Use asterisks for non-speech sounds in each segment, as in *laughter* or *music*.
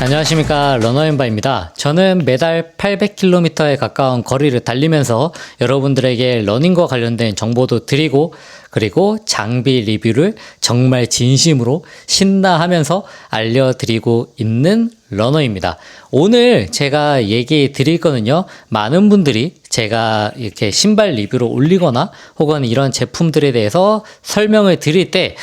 안녕하십니까 러너앤바입니다. 저는 매달 800km에 가까운 거리를 달리면서 여러분들에게 러닝과 관련된 정보도 드리고 그리고 장비 리뷰를 정말 진심으로 신나하면서 알려드리고 있는 러너입니다. 오늘 제가 얘기 드릴 거는요. 많은 분들이 제가 이렇게 신발 리뷰를 올리거나 혹은 이런 제품들에 대해서 설명을 드릴 때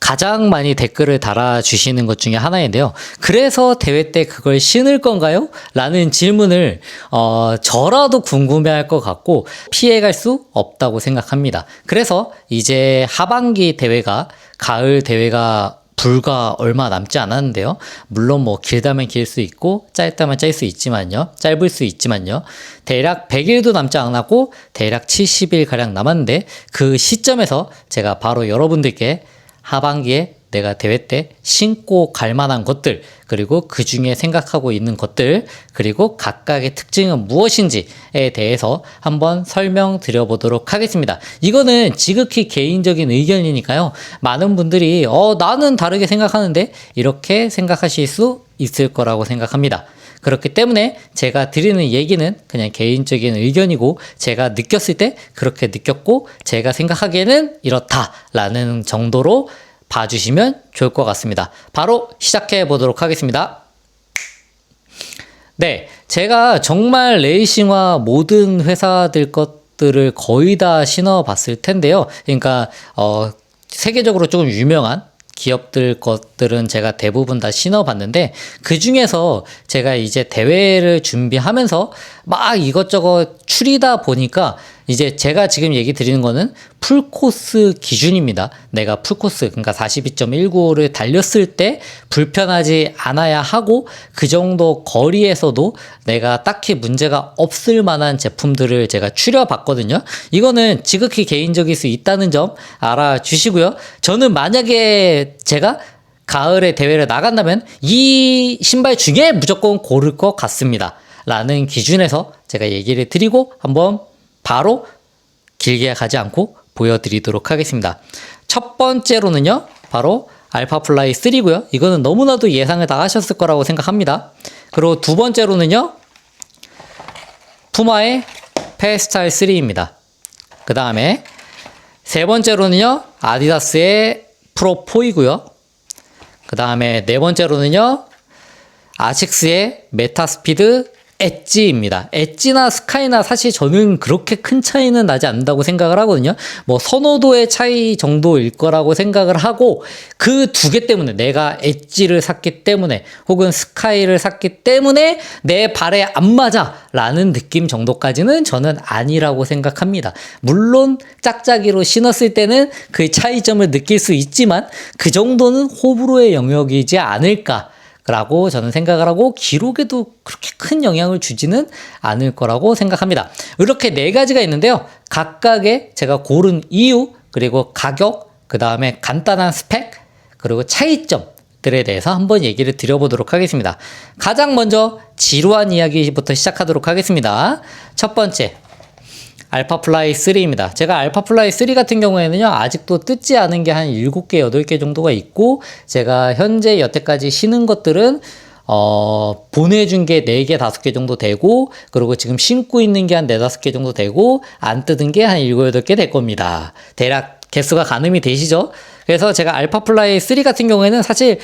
가장 많이 댓글을 달아주시는 것 중에 하나인데요. 그래서 대회 때 그걸 신을 건가요? 라는 질문을, 어, 저라도 궁금해 할 것 같고, 피해갈 수 없다고 생각합니다. 그래서 이제 하반기 대회가, 가을 대회가 불과 얼마 남지 않았는데요. 물론 뭐 길다면 길 수 있고 짧다면 짧을 수 있지만요. 짧을 수 있지만요. 대략 100일도 남지 않았고 대략 70일 가량 남았는데 그 시점에서 제가 바로 여러분들께 하반기에 내가 대회 때 신고 갈 만한 것들, 그리고 그 중에 생각하고 있는 것들, 그리고 각각의 특징은 무엇인지에 대해서 한번 설명드려 보도록 하겠습니다. 이거는 지극히 개인적인 의견이니까요. 많은 분들이, 어, 나는 다르게 생각하는데, 이렇게 생각하실 수 있을 거라고 생각합니다. 그렇기 때문에 제가 드리는 얘기는 그냥 개인적인 의견이고 제가 느꼈을 때 그렇게 느꼈고 제가 생각하기에는 이렇다라는 정도로 봐주시면 좋을 것 같습니다. 바로 시작해 보도록 하겠습니다. 네, 제가 정말 레이싱화 모든 회사들 것들을 거의 다 신어 봤을 텐데요. 그러니까 어, 세계적으로 조금 유명한 기업들 것들은 제가 대부분 다 신어봤는데 그 중에서 제가 이제 대회를 준비하면서 막 이것저것 추리다 보니까 이제 제가 지금 얘기 드리는 거는 풀코스 기준입니다. 내가 풀코스 그러니까 42.195를 달렸을 때 불편하지 않아야 하고 그 정도 거리에서도 내가 딱히 문제가 없을 만한 제품들을 제가 추려봤거든요. 이거는 지극히 개인적일 수 있다는 점 알아주시고요. 저는 만약에 제가 가을에 대회를 나간다면 이 신발 중에 무조건 고를 것 같습니다. 라는 기준에서 제가 얘기를 드리고 한번 바로 길게 가지 않고 보여드리도록 하겠습니다. 첫 번째로는요, 바로 알파플라이 3고요. 이거는 너무나도 예상을 다 하셨을 거라고 생각합니다. 그리고 두 번째로는요, 푸마의 페스타일 3입니다. 그 다음에 세 번째로는요, 아디다스의 프로 4이고요. 그 다음에 네 번째로는요, 아식스의 메타스피드 엣지입니다. 엣지나 스카이나 사실 저는 그렇게 큰 차이는 나지 않는다고 생각을 하거든요. 뭐 선호도의 차이 정도일 거라고 생각을 하고 그 두 개 때문에 내가 엣지를 샀기 때문에 혹은 스카이를 샀기 때문에 내 발에 안 맞아 라는 느낌 정도까지는 저는 아니라고 생각합니다. 물론 짝짝이로 신었을 때는 그 차이점을 느낄 수 있지만 그 정도는 호불호의 영역이지 않을까 라고 저는 생각을 하고 기록에도 그렇게 큰 영향을 주지는 않을 거라고 생각합니다. 이렇게 네 가지가 있는데요. 각각의 제가 고른 이유, 그리고 가격, 그 다음에 간단한 스펙, 그리고 차이점 들에 대해서 한번 얘기를 드려보도록 하겠습니다. 가장 먼저 지루한 이야기부터 시작하도록 하겠습니다. 첫 번째, 알파플라이 3입니다. 제가 알파플라이 3 같은 경우에는요, 아직도 뜯지 않은 게 한 7개, 8개 정도가 있고, 제가 현재 여태까지 신은 것들은 어, 보내준 게 4개, 5개 정도 되고, 그리고 지금 신고 있는 게 한 4, 5개 정도 되고, 안 뜯은 게 한 7, 8개 될 겁니다. 대략 개수가 가늠이 되시죠? 그래서 제가 알파플라이 3 같은 경우에는 사실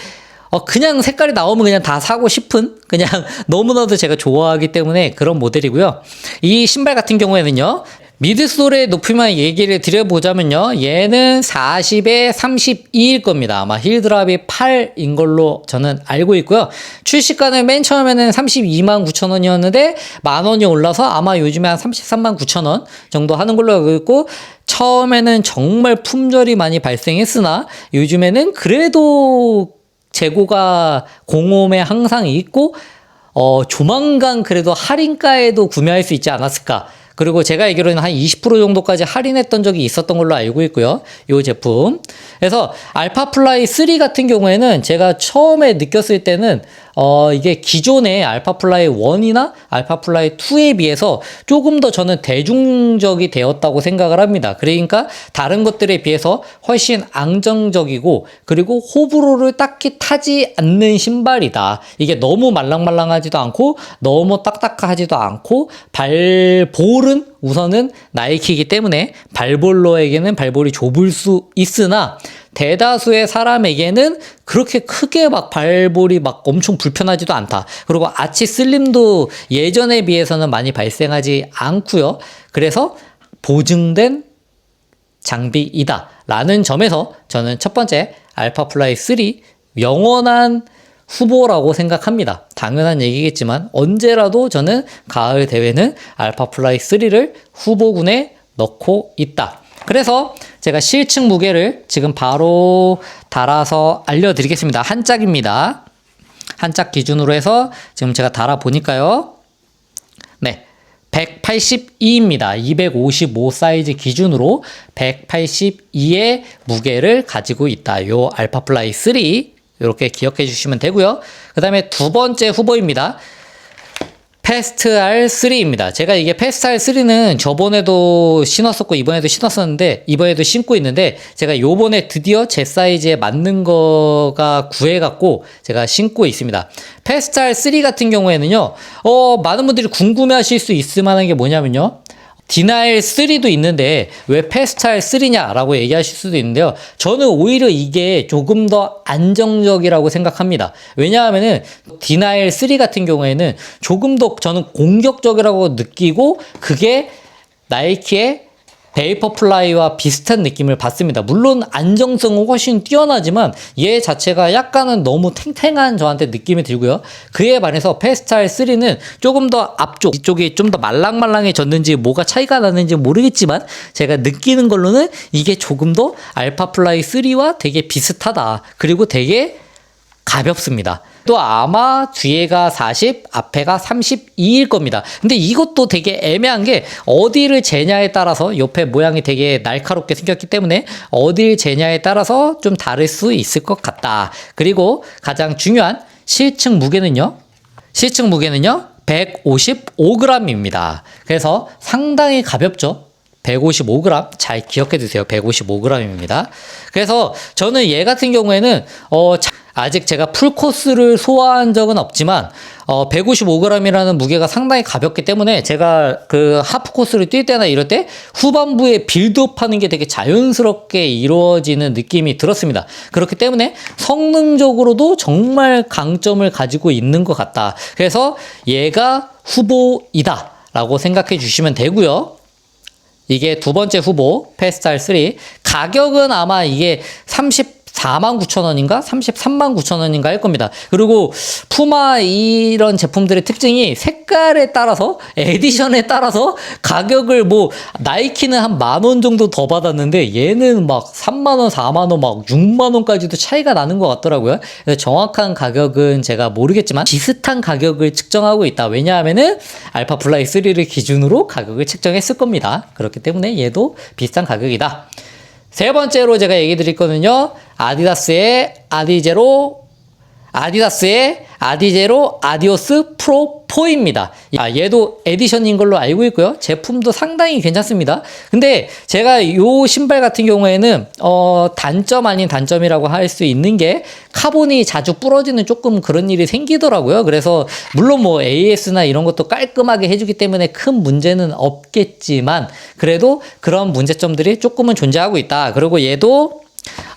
어, 그냥 색깔이 나오면 그냥 다 사고 싶은 그냥 *laughs* 너무나도 제가 좋아하기 때문에 그런 모델이고요. 이 신발 같은 경우에는요. 미드솔의 높이만 얘기를 드려보자면요. 얘는 40에 32일 겁니다. 아마 힐드랍이 8인 걸로 저는 알고 있고요. 출시가는 맨 처음에는 32만 9천 원이었는데 만 원이 올라서 아마 요즘에 한 33만 9천 원 정도 하는 걸로 알고 있고 처음에는 정말 품절이 많이 발생했으나 요즘에는 그래도 재고가 공홈에 항상 있고 어 조만간 그래도 할인가에도 구매할 수 있지 않았을까. 그리고 제가 알기로는 한 20% 정도까지 할인했던 적이 있었던 걸로 알고 있고요. 이 제품. 그래서 알파플라이 3 같은 경우에는 제가 처음에 느꼈을 때는 어, 이게 기존의 알파플라이 1이나 알파플라이 2에 비해서 조금 더 저는 대중적이 되었다고 생각을 합니다. 그러니까 다른 것들에 비해서 훨씬 안정적이고 그리고 호불호를 딱히 타지 않는 신발이다. 이게 너무 말랑말랑하지도 않고 너무 딱딱하지도 않고 발볼은 우선은 나이키이기 때문에 발볼러에게는 발볼이 좁을 수 있으나 대다수의 사람에게는 그렇게 크게 막 발볼이 막 엄청 불편하지도 않다. 그리고 아치 슬림도 예전에 비해서는 많이 발생하지 않고요. 그래서 보증된 장비이다. 라는 점에서 저는 첫 번째 알파 플라이 3 영원한 후보라고 생각합니다. 당연한 얘기겠지만 언제라도 저는 가을 대회는 알파 플라이 3를 후보군에 넣고 있다. 그래서 제가 실측 무게를 지금 바로 달아서 알려드리겠습니다. 한 짝입니다. 한 짝 기준으로 해서 지금 제가 달아 보니까요. 네. 182입니다. 255 사이즈 기준으로 182의 무게를 가지고 있다. 요 알파플라이 3 이렇게 기억해 주시면 되고요. 그 다음에 두 번째 후보입니다. 패스트 R3입니다. 제가 이게 패스트 R3는 저번에도 신었었고 이번에도 신었었는데 이번에도 신고 있는데 제가 요번에 드디어 제 사이즈에 맞는 거가 구해갖고 제가 신고 있습니다. 패스트 R3 같은 경우에는요, 어, 많은 분들이 궁금해 하실 수 있을 만한 게 뭐냐면요. 디나일 3도 있는데 왜 패스타일 3냐라고 얘기하실 수도 있는데요. 저는 오히려 이게 조금 더 안정적이라고 생각합니다. 왜냐하면은 디나일 3 같은 경우에는 조금 더 저는 공격적이라고 느끼고 그게 나이키의 베이퍼플라이와 비슷한 느낌을 받습니다. 물론 안정성은 훨씬 뛰어나지만 얘 자체가 약간은 너무 탱탱한 저한테 느낌이 들고요. 그에 반해서 페스타일 3는 조금 더 앞쪽 이쪽이 좀 더 말랑말랑해졌는지 뭐가 차이가 나는지 모르겠지만 제가 느끼는 걸로는 이게 조금 더 알파플라이 3와 되게 비슷하다. 그리고 되게 가볍습니다. 또 아마 뒤에가 40, 앞에가 32일 겁니다. 근데 이것도 되게 애매한 게 어디를 재냐에 따라서 옆에 모양이 되게 날카롭게 생겼기 때문에 어디를 재냐에 따라서 좀 다를 수 있을 것 같다. 그리고 가장 중요한 실측 무게는요. 실측 무게는요. 155g입니다. 그래서 상당히 가볍죠. 155g 잘 기억해 두세요. 155g입니다. 그래서 저는 얘 같은 경우에는 어 아직 제가 풀 코스를 소화한 적은 없지만 어 155g이라는 무게가 상당히 가볍기 때문에 제가 그 하프 코스를 뛸 때나 이럴 때 후반부에 빌드업하는 게 되게 자연스럽게 이루어지는 느낌이 들었습니다. 그렇기 때문에 성능적으로도 정말 강점을 가지고 있는 것 같다. 그래서 얘가 후보이다 라고 생각해 주시면 되고요. 이게 두 번째 후보 페스탈 3 가격은 아마 이게 49,000원인가 33만9천원인가 할 겁니다. 그리고 푸마 이런 제품들의 특징이 색깔에 따라서 에디션에 따라서 가격을 뭐 나이키는 한 만 원 정도 더 받았는데 얘는 막 3만 원, 4만 원, 막 6만 원까지도 차이가 나는 것 같더라고요. 그래서 정확한 가격은 제가 모르겠지만 비슷한 가격을 측정하고 있다. 왜냐하면은 알파 플라이 3를 기준으로 가격을 측정했을 겁니다. 그렇기 때문에 얘도 비슷한 가격이다. 세 번째로 제가 얘기 드릴 거는요. 아디다스의 아디제로 아디다스의 아디제로 아디오스 프로 4입니다. 아, 얘도 에디션인 걸로 알고 있고요. 제품도 상당히 괜찮습니다. 근데 제가 이 신발 같은 경우에는 어, 단점 아닌 단점이라고 할 수 있는 게 카본이 자주 부러지는 조금 그런 일이 생기더라고요. 그래서 물론 뭐 AS나 이런 것도 깔끔하게 해주기 때문에 큰 문제는 없겠지만 그래도 그런 문제점들이 조금은 존재하고 있다. 그리고 얘도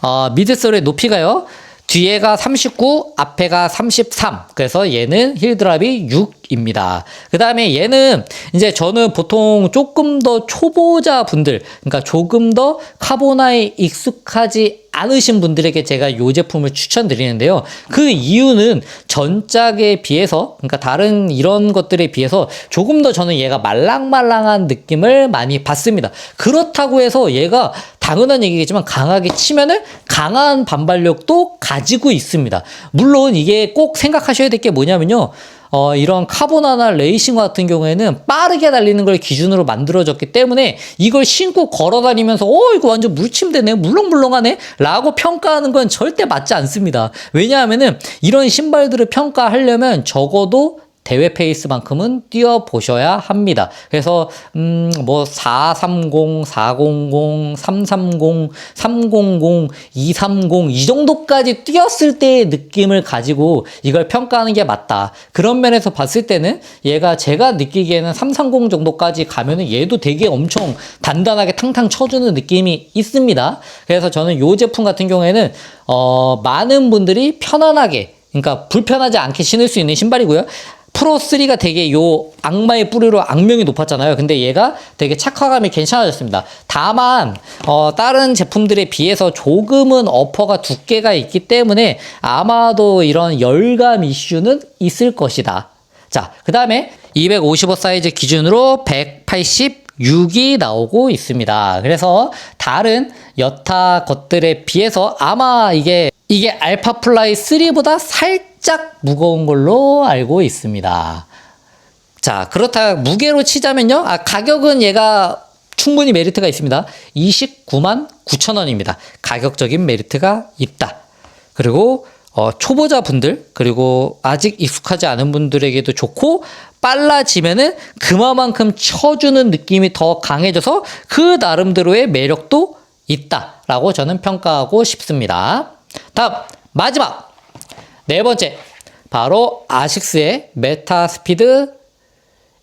어, 미드솔의 높이가요. 뒤에가 39, 앞에가 33. 그래서 얘는 힐드랍이 6 입니다. 그 다음에 얘는 이제 저는 보통 조금 더 초보자 분들, 그러니까 조금 더 카보나에 익숙하지 않으신 분들에게 제가 이 제품을 추천드리는데요. 그 이유는 전작에 비해서, 그러니까 다른 이런 것들에 비해서 조금 더 저는 얘가 말랑말랑한 느낌을 많이 받습니다. 그렇다고 해서 얘가 당연한 얘기겠지만 강하게 치면은 강한 반발력도 가지고 있습니다. 물론 이게 꼭 생각하셔야 될 게 뭐냐면요. 어, 이런 카보나나 레이싱 같은 경우에는 빠르게 달리는 걸 기준으로 만들어졌기 때문에 이걸 신고 걸어 다니면서 어 이거 완전 물침대네 물렁물렁하네? 라고 평가하는 건 절대 맞지 않습니다. 왜냐하면은 이런 신발들을 평가하려면 적어도 대회 페이스만큼은 뛰어보셔야 합니다. 그래서, 음, 뭐, 430, 400, 330, 300, 230, 이 정도까지 뛰었을 때의 느낌을 가지고 이걸 평가하는 게 맞다. 그런 면에서 봤을 때는 얘가 제가 느끼기에는 330 정도까지 가면은 얘도 되게 엄청 단단하게 탕탕 쳐주는 느낌이 있습니다. 그래서 저는 이 제품 같은 경우에는, 어, 많은 분들이 편안하게, 그러니까 불편하지 않게 신을 수 있는 신발이고요. 프로3가 되게 요 악마의 뿌리로 악명이 높았잖아요. 근데 얘가 되게 착화감이 괜찮아졌습니다. 다만, 어, 다른 제품들에 비해서 조금은 어퍼가 두께가 있기 때문에 아마도 이런 열감 이슈는 있을 것이다. 자, 그 다음에 255 사이즈 기준으로 186이 나오고 있습니다. 그래서 다른 여타 것들에 비해서 아마 이게 이게 알파 플라이 3보다 살짝 무거운 걸로 알고 있습니다. 자, 그렇다 무게로 치자면요. 아, 가격은 얘가 충분히 메리트가 있습니다. 29만 9천 원입니다. 가격적인 메리트가 있다. 그리고 어, 초보자 분들 그리고 아직 익숙하지 않은 분들에게도 좋고 빨라지면은 그만큼 쳐주는 느낌이 더 강해져서 그 나름대로의 매력도 있다라고 저는 평가하고 싶습니다. 다음 마지막 네 번째 바로 아식스의 메타스피드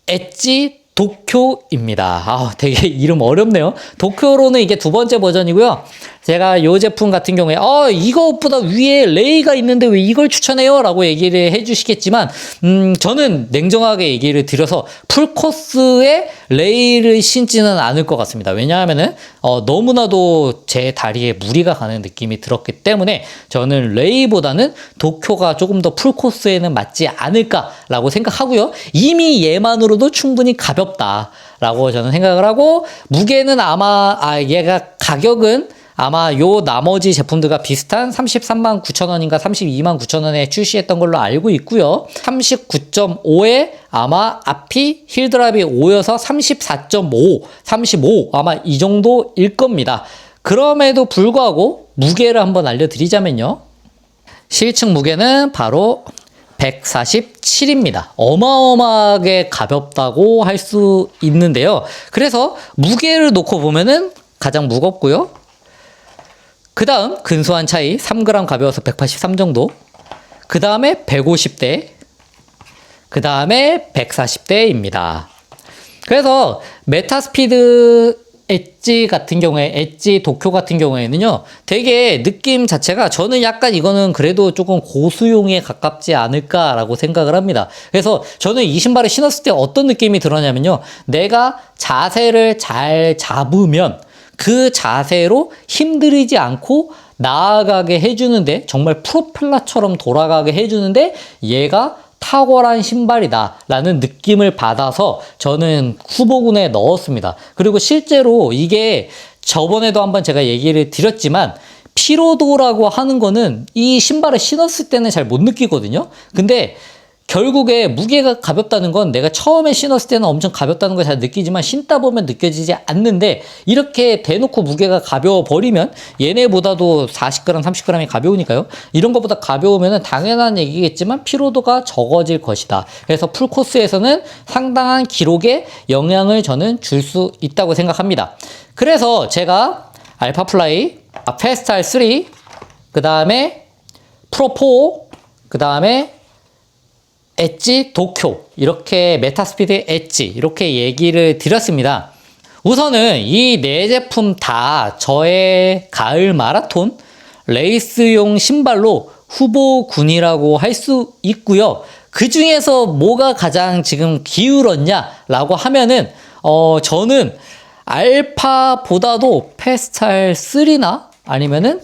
엣지 도쿄입니다. 아, 되게 *laughs* 이름 어렵네요. 도쿄로는 이게 두 번째 버전이고요. 제가 이 제품 같은 경우에 어 이거보다 위에 레이가 있는데 왜 이걸 추천해요? 라고 얘기를 해주시겠지만 음 저는 냉정하게 얘기를 드려서 풀코스에 레이를 신지는 않을 것 같습니다. 왜냐하면은 어 너무나도 제 다리에 무리가 가는 느낌이 들었기 때문에 저는 레이보다는 도쿄가 조금 더 풀코스에는 맞지 않을까라고 생각하고요. 이미 얘만으로도 충분히 가볍 다라고 저는 생각을 하고 무게는 아마 아 얘가 가격은 아마 요 나머지 제품들과 비슷한 33만 9천 원인가 32만 9천 원에 출시했던 걸로 알고 있고요. 39.5에 아마 앞이 힐드랍이 5여서 34.5, 35 아마 이 정도일 겁니다. 그럼에도 불구하고 무게를 한번 알려드리자면요. 실측 무게는 바로 147입니다. 어마어마하게 가볍다고 할 수 있는데요. 그래서 무게를 놓고 보면은 가장 무겁고요. 그 다음 근소한 차이 3g 가벼워서 183 정도. 그 다음에 150대. 그 다음에 140대입니다. 그래서 메타스피드 엣지 같은 경우에 엣지 도쿄 같은 경우에는요 되게 느낌 자체가 저는 약간 이거는 그래도 조금 고수용에 가깝지 않을까라고 생각을 합니다. 그래서 저는 이 신발을 신었을 때 어떤 느낌이 들었냐면요 내가 자세를 잘 잡으면 그 자세로 힘들이지 않고 나아가게 해주는데 정말 프로펠러처럼 돌아가게 해주는데 얘가 탁월한 신발이다 라는 느낌을 받아서 저는 후보군에 넣었습니다. 그리고 실제로 이게 저번에도 한번 제가 얘기를 드렸지만 피로도라고 하는 거는 이 신발을 신었을 때는 잘 못 느끼거든요. 근데 결국에 무게가 가볍다는 건 내가 처음에 신었을 때는 엄청 가볍다는 걸 잘 느끼지만 신다 보면 느껴지지 않는데 이렇게 대놓고 무게가 가벼워 버리면 얘네보다도 40g, 30g이 가벼우니까요. 이런 것보다 가벼우면 당연한 얘기겠지만 피로도가 적어질 것이다. 그래서 풀코스에서는 상당한 기록에 영향을 저는 줄 수 있다고 생각합니다. 그래서 제가 알파플라이, 아, 페스탈 3, 그 다음에 프로4, 그 다음에 엣지 도쿄 이렇게 메타스피드 엣지 이렇게 얘기를 드렸습니다. 우선은 이 네 제품 다 저의 가을 마라톤 레이스용 신발로 후보군이라고 할 수 있고요. 그 중에서 뭐가 가장 지금 기울었냐라고 하면은 어 저는 알파보다도 페스탈 3나 아니면은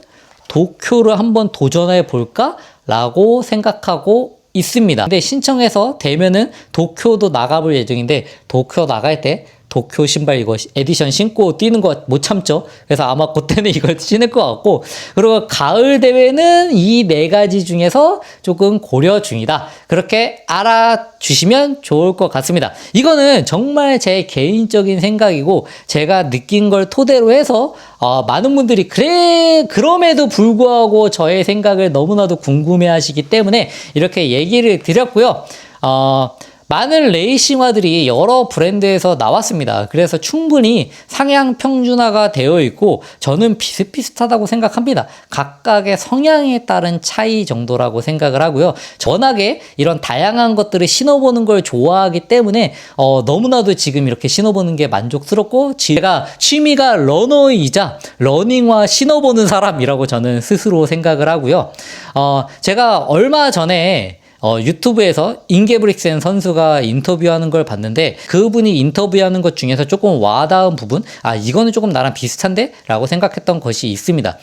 도쿄를 한번 도전해 볼까라고 생각하고 있습니다. 근데 신청해서 되면은 도쿄도 나가볼 예정인데 도쿄 나갈 때 도쿄 신발 이거 에디션 신고 뛰는 거 못 참죠. 그래서 아마 그때는 *laughs* 이걸 신을 것 같고 그리고 가을 대회는 이 네 가지 중에서 조금 고려 중이다. 그렇게 알아주시면 좋을 것 같습니다. 이거는 정말 제 개인적인 생각이고 제가 느낀 걸 토대로 해서 어, 많은 분들이 그래 그럼에도 불구하고 저의 생각을 너무나도 궁금해하시기 때문에 이렇게 얘기를 드렸고요. 어, 많은 레이싱화들이 여러 브랜드에서 나왔습니다. 그래서 충분히 상향 평준화가 되어 있고 저는 비슷비슷하다고 생각합니다. 각각의 성향에 따른 차이 정도라고 생각을 하고요. 전하게 이런 다양한 것들을 신어보는 걸 좋아하기 때문에 어, 너무나도 지금 이렇게 신어보는 게 만족스럽고 제가 취미가 러너이자 러닝화 신어보는 사람이라고 저는 스스로 생각을 하고요. 어, 제가 얼마 전에 어, 유튜브에서 인게브릭센 선수가 인터뷰하는 걸 봤는데 그분이 인터뷰하는 것 중에서 조금 와닿은 부분, 아, 이거는 조금 나랑 비슷한데? 라고 생각했던 것이 있습니다.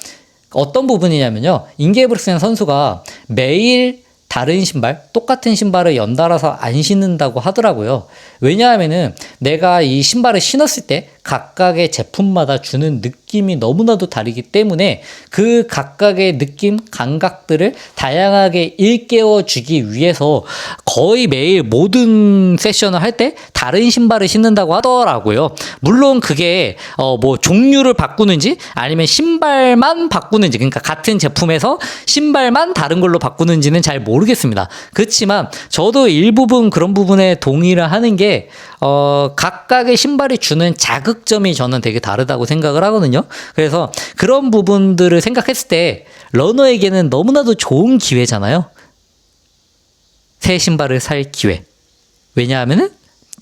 어떤 부분이냐면요. 인게브릭센 선수가 매일 다른 신발, 똑같은 신발을 연달아서 안 신는다고 하더라고요. 왜냐하면은 내가 이 신발을 신었을 때 각각의 제품마다 주는 느낌이 너무나도 다르기 때문에 그 각각의 느낌, 감각들을 다양하게 일깨워 주기 위해서 거의 매일 모든 세션을 할 때 다른 신발을 신는다고 하더라고요. 물론 그게 어 뭐 종류를 바꾸는지 아니면 신발만 바꾸는지 그러니까 같은 제품에서 신발만 다른 걸로 바꾸는지는 잘 모르겠습니다. 그렇지만 저도 일부분 그런 부분에 동의를 하는 게 어, 각각의 신발이 주는 자극점이 저는 되게 다르다고 생각을 하거든요. 그래서 그런 부분들을 생각했을 때 러너에게는 너무나도 좋은 기회잖아요. 새 신발을 살 기회. 왜냐하면은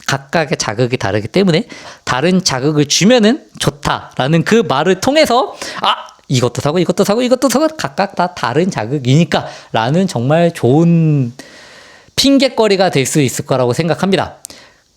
각각의 자극이 다르기 때문에 다른 자극을 주면은 좋다라는 그 말을 통해서 아 이것도 사고 이것도 사고 이것도 사고 각각 다 다른 자극이니까 라는 정말 좋은 핑계거리가 될 수 있을 거라고 생각합니다.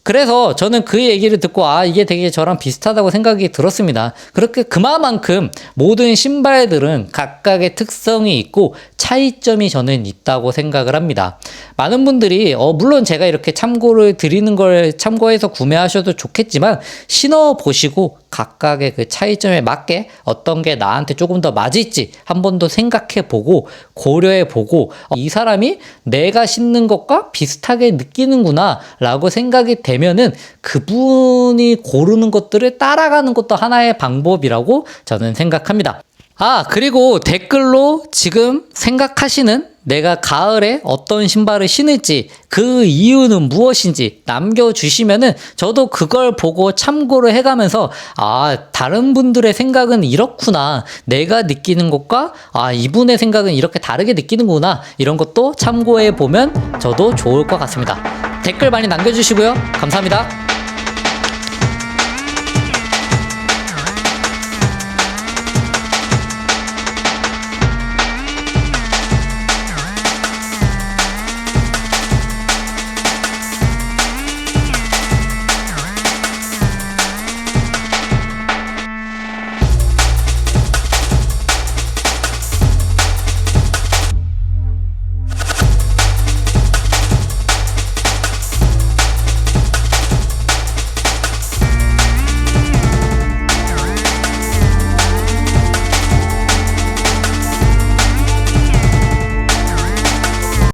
그래서 저는 그 얘기를 듣고 아 이게 되게 저랑 비슷하다고 생각이 들었습니다. 그렇게 그만큼 모든 신발들은 각각의 특성이 있고 차이점이 저는 있다고 생각을 합니다. 많은 분들이 어 물론 제가 이렇게 참고를 드리는 걸 참고해서 구매하셔도 좋겠지만 신어 보시고 각각의 그 차이점에 맞게 어떤 게 나한테 조금 더 맞을지 한 번 더 생각해 보고 고려해 보고 어, 이 사람이 내가 신는 것과 비슷하게 느끼는구나 라고 생각이 되면은 그분이 고르는 것들을 따라가는 것도 하나의 방법이라고 저는 생각합니다. 아, 그리고 댓글로 지금 생각하시는 내가 가을에 어떤 신발을 신을지 그 이유는 무엇인지 남겨주시면은 저도 그걸 보고 참고를 해가면서 아, 다른 분들의 생각은 이렇구나. 내가 느끼는 것과 아, 이분의 생각은 이렇게 다르게 느끼는구나. 이런 것도 참고해 보면 저도 좋을 것 같습니다. 댓글 많이 남겨주시고요. 감사합니다.